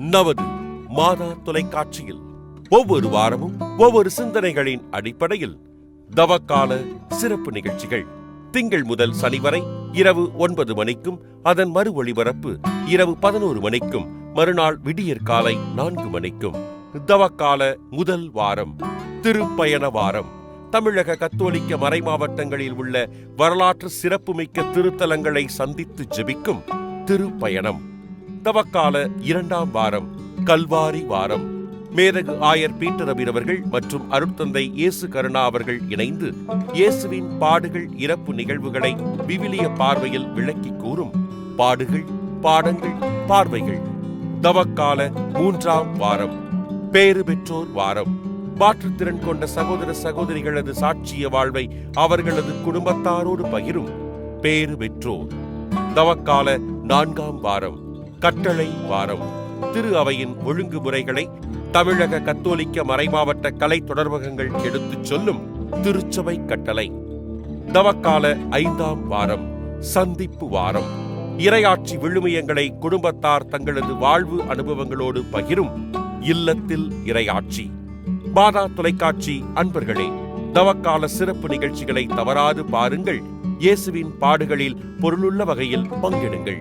நமது மாதா தொலைக்காட்சியில் ஒவ்வொரு வாரமும் ஒவ்வொரு சிந்தனைகளின் அடிப்படையில் தவக்கால சிறப்பு நிகழ்ச்சிகள். திங்கள் முதல் சனி வரை இரவு ஒன்பது மணிக்கும் அதன் மறு ஒளிபரப்பு இரவு பதினோரு மணிக்கும் மறுநாள் விடியற் காலை நான்கு மணிக்கும். தவக்கால முதல் வாரம் திருப்பயண வாரம். தமிழக கத்தோலிக்க மறைமாவட்டங்களில் உள்ள வரலாற்று சிறப்புமிக்க திருத்தலங்களை சந்தித்து ஜெபிக்கும் திருப்பயணம். தவக்கால இரண்டாம் வாரம் கல்வாரி வாரம். மேதகு ஆயர் பீட்டர் அபிர் அவர்கள் மற்றும் அருட்தந்தை இயேசு கருணா அவர்கள் இணைந்து இயேசுவின் பாடுகள் இறப்பு நிகழ்வுகளை விவிலிய பார்வையில் விளக்கி கூறும் பாடுகள் பாடங்கள் பார்வைகள். தவக்கால மூன்றாம் வாரம் பேறு பெற்றோர் வாரம். மாற்றுத்திறன் கொண்ட சகோதர சகோதரிகளது சாட்சிய வாழ்வை அவர்களது குடும்பத்தாரோடு பகிரும் பேறு பெற்றோர். தவக்கால நான்காம் வாரம் கட்டளை வாரம் திரு அவையின் ஒழுங்குமுறைகளை தமிழக கத்தோலிக்க மறைமாவட்ட கலை தொடர்பகங்கள் எடுத்துச் சொல்லும் திருச்சபை கட்டளை. தவக்கால ஐந்தாம் வாரம் சந்திப்பு வாரம். இரையாட்சி விழுமியங்களை குடும்பத்தார் தங்களது வாழ்வு அனுபவங்களோடு பகிரும் இல்லத்தில் இரையாட்சி. பாதா தொலைக்காட்சி அன்பர்களே தவக்கால சிறப்பு நிகழ்ச்சிகளை தவறாது பாருங்கள். இயேசுவின் பாடுகளில் பொருளுள்ள வகையில் பங்கெடுங்கள்.